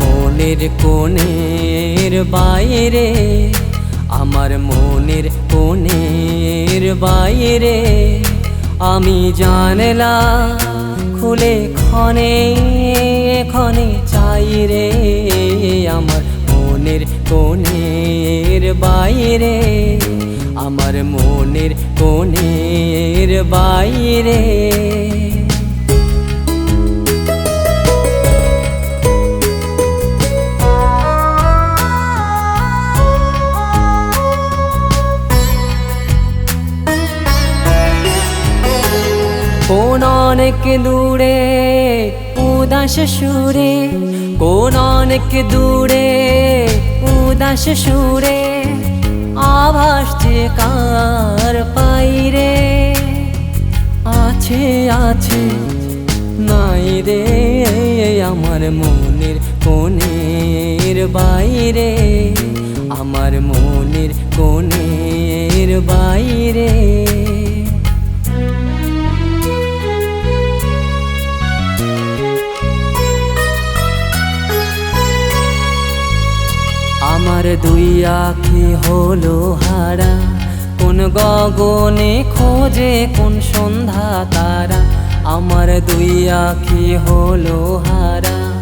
মনের কোণের বাইরে, আমার মনের কোণের বাইরে, আমি জানলা খুলে ক্ষণে ক্ষণে চাই রে, আমার মনের কোণের বাইরে, আমার মনের কোণের বাইরে। কোন অনেক দূরে, উদাস সুরে? কোন অনেক দূরে, উদাস সুরে? আভাস যে কার পাইরে? আছে আছে, নাই রে আমার মনের কোণের বাইরে। আমার মনের কোণের বাইরে। দুই আখি হলো হারা। কোন গগনে খোঁজে কোন সন্ধ্যা তারা। আমার দুই আখি হলো হারা।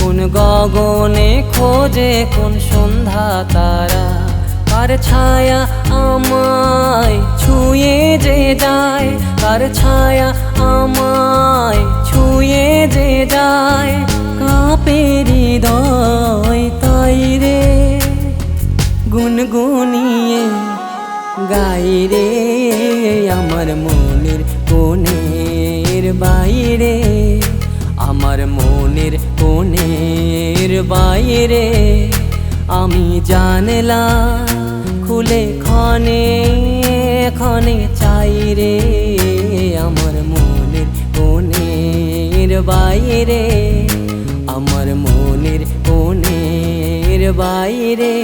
কোন গগনে খোঁজে কোন সন্ধ্যা তারা। কার ছায়া আমায় ছুঁয়ে যে যায়। কার ছায়া আমায় ছুঁয়ে যে যায়। গুনগুনিয়ে গাই রে আমার মনের কোণের বাইরে, আমার মনের কোণের বাইরে। আমি জানলা খুলে ক্ষণে ক্ষণে চাই রে আমার মনের কোণের বাইরে, আমার মনের কোণের বাইরে।